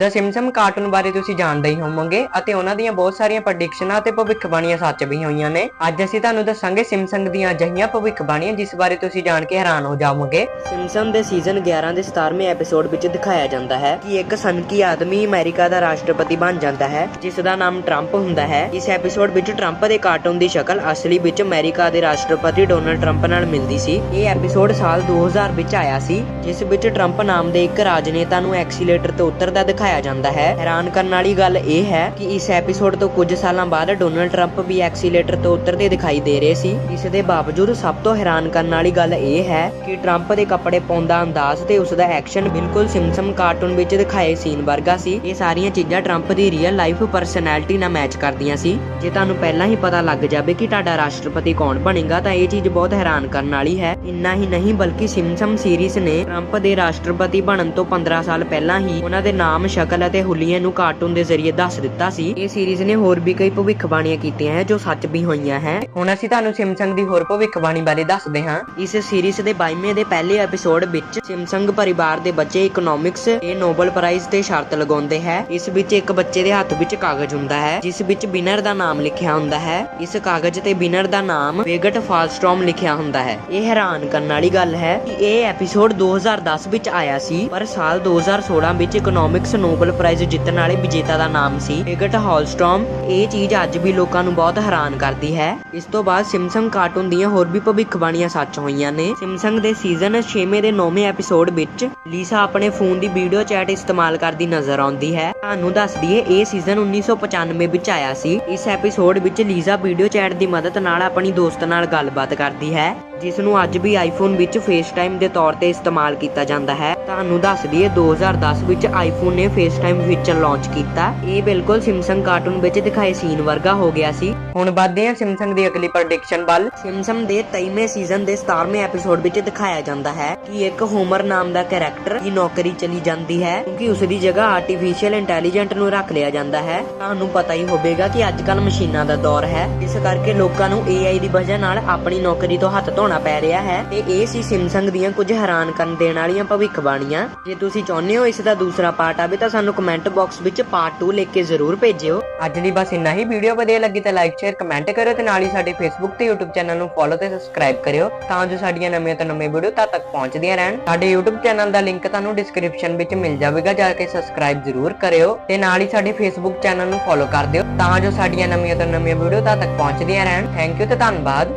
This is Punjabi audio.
ਦ ਸਿਮਸਮ ਕਾਰਟੂਨ ਬਾਰੇ ਤੁਸੀਂ ਜਾਣਦੇ ਹੀ ਹੋਵੋਗੇ ਅਤੇ ਉਹਨਾਂ ਦੀਆਂ ਬਹੁਤ ਸਾਰੀਆਂ ਪ੍ਰੈਡਿਕਸ਼ਨਾਂ ਅਤੇ ਭਵਿੱਖਬਾਣੀਆਂ ਸੱਚ ਵੀ ਹੋਈਆਂ ਨੇ। ਅੱਜ ਅਸੀਂ ਤੁਹਾਨੂੰ ਦੱਸਾਂਗੇ ਸਿਮਸੰਗ ਦੀਆਂ ਅਜਿਹੀਆਂ ਭਵਿੱਖਬਾਣੀਆਂ ਜਿਸ ਬਾਰੇ ਤੁਸੀਂ ਜਾਣ ਕੇ ਹੈਰਾਨ ਹੋ ਜਾਵੋਗੇ। ਸਿਮਸਮ ਦੇ ਸੀਜ਼ਨ 11 ਦੇ 17ਵੇਂ ਐਪੀਸੋਡ ਵਿੱਚ ਦਿਖਾਇਆ ਜਾਂਦਾ ਹੈ ਕਿ ਇੱਕ ਸਨਕੀ ਆਦਮੀ ਅਮਰੀਕਾ ਦਾ ਰਾਸ਼ਟਰਪਤੀ ਬਣ ਜਾਂਦਾ ਹੈ, ਜਿਸ ਦਾ ਨਾਮ ਟਰੰਪ ਹੁੰਦਾ ਹੈ। ਇਸ ਐਪੀਸੋਡ ਵਿੱਚ ਟਰੰਪ ਦੇ ਕਾਰਟੂਨ ਦੀ ਸ਼ਕਲ ਅਸਲੀ ਵਿੱਚ ਅਮਰੀਕਾ ਦੇ ਰਾਸ਼ਟਰਪਤੀ ਡੋਨਲਡ ਟਰੰਪ ਨਾਲ ਮਿਲਦੀ ਸੀ। ਇਹ ਐਪੀਸੋਡ ਸਾਲ 2000 ਵਿੱਚ ਆਇਆ ਸੀ, ਜਿਸ ਵਿੱਚ ਟਰੰਪ ਨਾਮ ਦੇ ਇੱਕ ਰਾਜਨੇਤਾ ਨੂੰ ਐਕਸੀਲੇਟਰ ਤੋਂ ਉਤਰਦਾ ਦਿਖਾਇਆ ਜਾਂਦਾ ਹੈ। ਹੈਰਾਨ ਕਰਨ ਵਾਲੀ ਗੱਲ ਇਹ ਹੈ ਕਿ ਇਸ ਐਪੀਸੋਡ ਤੋਂ ਕੁਝ ਸਾਲਾਂ ਬਾਅਦ ਡੋਨਲਡ ਟਰੰਪ ਵੀ ਐਕਸੀਲੇਟਰ ਤੋਂ ਉਤਰਦੇ ਦਿਖਾਈ ਦੇ ਰਹੇ ਸੀ। ਇਸ ਦੇ ਬਾਵਜੂਦ ਸਭ ਤੋਂ ਹੈਰਾਨ ਕਰਨ ਵਾਲੀ ਗੱਲ ਇਹ ਹੈ ਕਿ ਟਰੰਪ ਦੇ ਕੱਪੜੇ ਪਾਉਂਦਾ ਅੰਦਾਜ਼ ਤੇ ਉਸ ਦਾ ਐਕਸ਼ਨ ਬਿਲਕੁਲ ਸਿਮਸਮ ਕਾਰਟੂਨ ਵਿੱਚ ਦਿਖਾਏ ਸੀਨ ਵਰਗਾ ਸੀ। ਇਹ ਸਾਰੀਆਂ ਚੀਜ਼ਾਂ ਟਰੰਪ ਦੀ ਰੀਅਲ ਲਾਈਫ ਪਰਸਨੈਲਿਟੀ ਨਾਲ ਮੈਚ ਕਰਦੀਆਂ ਸੀ। ਜੇ ਤੁਹਾਨੂੰ ਪਹਿਲਾਂ ਹੀ ਪਤਾ ਲੱਗ ਜਾਵੇ ਕਿ ਤੁਹਾਡਾ ਰਾਸ਼ਟਰਪਤੀ ਕੌਣ ਬਣੇਗਾ ਤਾਂ ਇਹ ਚੀਜ਼ ਬਹੁਤ ਹੈਰਾਨ ਕਰਨ ਵਾਲੀ ਹੈ। ਇੰਨਾ ਹੀ ਨਹੀਂ ਬਲਕਿ ਸਿਮਸਮ ਸੀਰੀਜ਼ ਨੇ ਟਰੰਪ ਦੇ ਰਾਸ਼ਟਰਪਤੀ ਬਣਨ ਤੋਂ 15 ਸਾਲ ਪਹਿਲਾਂ ਹੀ ਉਹਨਾਂ ਦੇ ਨਾਮ ਸ਼ਕਲ ਅਤੇ ਹੁਲੀਆਂ ਨੂੰ ਕਾਰਟੂਨ ਦੇ ਜ਼ਰੀਏ ਦੱਸ ਦਿੱਤਾ ਸੀ। ਇਹ ਸੀਰੀਜ਼ ਨੇ ਹੋਰ ਵੀ ਕਈ ਭਵਿੱਖਬਾਣੀਆਂ ਕੀਤੀਆਂ ਹੈ, ਜੋ ਸੱਚ ਵੀ ਹੋਈਆਂ ਹੈ। ਹੁਣ ਅਸੀਂ ਤੁਹਾਨੂੰ ਸਿਮਸੰਗ ਦੀ ਹੋਰ ਭਵਿੱਖਬਾਣੀ ਬਾਰੇ ਦੱਸਦੇ ਹਾਂ। ਇਸ ਸੀਰੀਜ਼ ਦੇ 22ਵੇਂ ਦੇ ਪਹਿਲੇ ਐਪੀਸੋਡ ਵਿੱਚ ਸਿਮਸੰਗ ਪਰਿਵਾਰ ਦੇ ਬੱਚੇ ਇਕਨੋਮਿਕਸ ਤੇ ਨੋਬਲ ਪ੍ਰਾਈਜ਼ ਤੇ ਸ਼ਰਤ ਲਗਾਉਂਦੇ ਹੈ। ਇਸ ਵਿੱਚ ਇੱਕ ਬੱਚੇ ਦੇ ਹੱਥ ਵਿੱਚ ਕਾਗਜ਼ ਹੁੰਦਾ ਹੈ, ਜਿਸ ਵਿੱਚ ਵਿਨਰ ਦਾ ਨਾਮ ਲਿਖਿਆ ਹੁੰਦਾ ਹੈ। ਇਸ ਕਾਗਜ਼ ਤੇ ਵਿਨਰ ਦਾ ਨਾਮ ਵੇਗਟ ਫਾਲਸਟ੍ਰੋਮ ਲਿਖਿਆ ਹੁੰਦਾ ਹੈ। ਇਹ ਹੈਰਾਨ ਕਰਨ ਵਾਲੀ ਗੱਲ ਹੈ ਕਿ ਇਹ ਐਪੀਸੋਡ 2010 ਵਿੱਚ ਆਇਆ ਸੀ, ਪਰ ਸਾਲ 2016 ਵਿੱਚ ਇਕਨੋਮਿਕਸ ਨੋਬਲ ਪ੍ਰਾਈਜ਼ ਜਿੱਤਣ ਵਾਲੇ ਵਿਜੇਤਾ ਦਾ ਨਾਮ ਸੀ ਵੇਗਟ ਹਾਲਸਟ੍ਰੋਮ ਇਹ ਚੀਜ਼ ਅੱਜ ਵੀ ਲੋਕਾਂ ਨੂੰ ਬਹੁਤ ਹੈਰਾਨ ਕਰਦੀ ਹੈ। ਇਸ ਤੋਂ ਬਾਅਦ ਸਿਮਸੰਗ ਕਾਰਟੂਨ ਦੀਆਂ ਹੋਰ ਵੀ ਭਵਿੱਖਬਾਣੀਆਂ ਸੱਚ ਹੋਈਆਂ ਨੇ। ਸਿਮਸੰਗ ਦੇ ਸੀਜ਼ਨ 6ਵੇਂ ਦੇ 9ਵੇਂ ਐਪੀਸੋਡ ਵਿੱਚ ਲੀਸਾ ਆਪਣੇ ਫੋਨ ਦੀ ਵੀਡੀਓ ਚੈਟ ਇਸਤੇਮਾਲ ਕਰਦੀ ਨਜ਼ਰ ਆਉਂਦੀ ਹੈ। ਤੁਹਾਨੂੰ ਦੱਸ ਦਈਏ, ਇਹ ਸੀਜ਼ਨ 1995 ਵਿੱਚ ਆਇਆ ਸੀ। ਇਸ ਐਪੀਸੋਡ ਵਿੱਚ ਲੀਜ਼ਾ ਵੀਡੀਓ ਚੈਟ ਦੀ ਮਦਦ ਨਾਲ ਆਪਣੀ ਦੋਸਤ ਨਾਲ ਗੱਲਬਾਤ ਕਰਦੀ ਹੈ, ਜਿਸ ਨੂੰ ਅੱਜ ਵੀ ਆਈਫੋਨ ਵਿੱਚ ਫੇਸਟਾਈਮ ਦੇ ਤੌਰ ਤੇ ਇਸਤੇਮਾਲ ਕੀਤਾ ਜਾਂਦਾ ਹੈ। ਤੁਹਾਨੂੰ ਦੱਸ ਦਈਏ 2010 ਵਿੱਚ ਆਈਫੋਨ ਨੇ ਫੇਸਟਾਈਮ ਫੀਚਰ ਲਾਂਚ ਕੀਤਾ। ਇਹ ਬਿਲਕੁਲ ਸਿਮਸੰਗ ਕਾਰਟੂਨ ਵਿੱਚ ਦਿਖਾਏ ਸੀਨ ਵਰਗਾ ਹੋ ਗਿਆ ਸੀ। ਹੁਣ ਵੱਧਦੇ ਹਾਂ ਸਿਮਸੰਗ ਦੀ ਅਗਲੀ ਪ੍ਰੈਡਿਕਸ਼ਨ ਵੱਲ। ਸਿਮਸੰਗ ਦੇ 23ਵੇਂ ਸੀਜ਼ਨ ਦੇ 17ਵੇਂ ਐਪੀਸੋਡ ਵਿੱਚ ਦਿਖਾਇਆ ਜਾਂਦਾ ਹੈ ਕਿ ਇੱਕ ਹੋਮਰ ਨਾਮ ਦਾ ਕੈਰੈਕਟਰ ਦੀ ਨੌਕਰੀ ਚਲੀ ਜਾਂਦੀ ਹੈ, ਕਿਉਂਕਿ ਉਸ ਦੀ ਜਗ੍ਹਾ ਆਰਟੀਫੀਸ਼ੀਅਲ ਇੰਟੈਲੀਜੈਂਟ ਨੂੰ ਰੱਖ ਲਿਆ ਜਾਂਦਾ ਹੈ। ਤੁਹਾਨੂੰ ਪਤਾ ਹੀ ਹੋਵੇਗਾ ਕਿ ਅੱਜ ਕੱਲ ਮਸ਼ੀਨਾਂ ਦਾ ਦੌਰ ਹੈ। ਇਸ ਕਰਕੇ ਲੋਕਾਂ ਨੂੰ AI ਦੀ ਵਜ੍ਹਾ ਨਾਲ ਆਪਣੀ ਨੌਕਰੀ ਤੋਂ ਹੱਥ ਧੋਣਾ ਪੈ ਰਿਹਾ ਹੈ ਤੇ ਇਹ ਸੀ ਸਿਮਸੰਗ ਦੀਆਂ ਕੁਝ ਹੈਰਾਨ ਕਰਨ ਦੇਣ ਵਾਲੀਆਂ ਭਵਿੱਖਬਾਣੀਆਂ। ਜੇ ਤੁਸੀਂ ਚਾਹੁੰਦੇ ਹੋ ਇਸ ਦਾ ਦੂਸਰਾ ਪਾਰਟ ਆਵੇ ਤਾਂ ਸਾਨੂੰ ਕਮੈਂਟ ਬਾਕਸ ਵਿੱਚ ਪਾਰਟ 2 ਲਿਖ ਕੇ ਜ਼ਰੂਰ ਭੇਜਿਓ। ਅੱਜ ਲਈ ਬਸ ਇੰਨਾ ਹੀ। ਵੀਡੀਓ ਵਧੀਆ ਲੱਗੀ ਤਾਂ ਲਾਈਕ ਸ਼ੇਅਰ ਕਮੈਂਟ ਕਰਿਓ ਤੇ ਨਾਲ ਹੀ ਸਾਡੇ ਫੇਸਬੁੱਕ ਤੇ YouTube ਚੈਨਲ ਨੂੰ ਫੋਲੋ ਤੇ ਸਬਸਕ੍ਰਾਈਬ ਕਰਿਓ ਤਾਂ ਜੋ ਸਾਡੀਆਂ ਨਵੀਆਂ ਤੋਂ ਨਵੀਆਂ ਵੀਡੀਓ ਤਦ ਤੱਕ ਪਹੁੰਚਦੀਆਂ ਰਹਿਣ। ਸਾਡੇ YouTube ਚੈਨਲ ਦਾ ਲਿੰਕ ਤੁਹਾਨੂੰ ਡਿਸਕ੍ਰਿਪਸ਼ਨ ਵਿੱਚ ਮਿਲ ਜਾਵੇਗਾ, ਜਾ ਕੇ ਸਬਸਕ੍ਰਾਈਬ ਜ਼ਰੂਰ ਕਰਿਓ ਤੇ ਨਾਲ ਹੀ ਸਾਡੇ ਫੇਸਬੁੱਕ ਚੈਨਲ ਨੂੰ ਫੋਲੋ ਕਰ ਦਿਓ, ਤਾਂ ਜੋ ਸਾਡੀਆਂ ਨਵੀਆਂ ਤੋਂ ਨਵੀਆਂ ਵੀਡੀਓ ਤਦ ਤੱਕ ਪਹੁੰਚਦੀਆਂ ਰਹਿਣ। ਥੈਂਕ ਯੂ ਤੇ ਧੰਨਵਾਦ।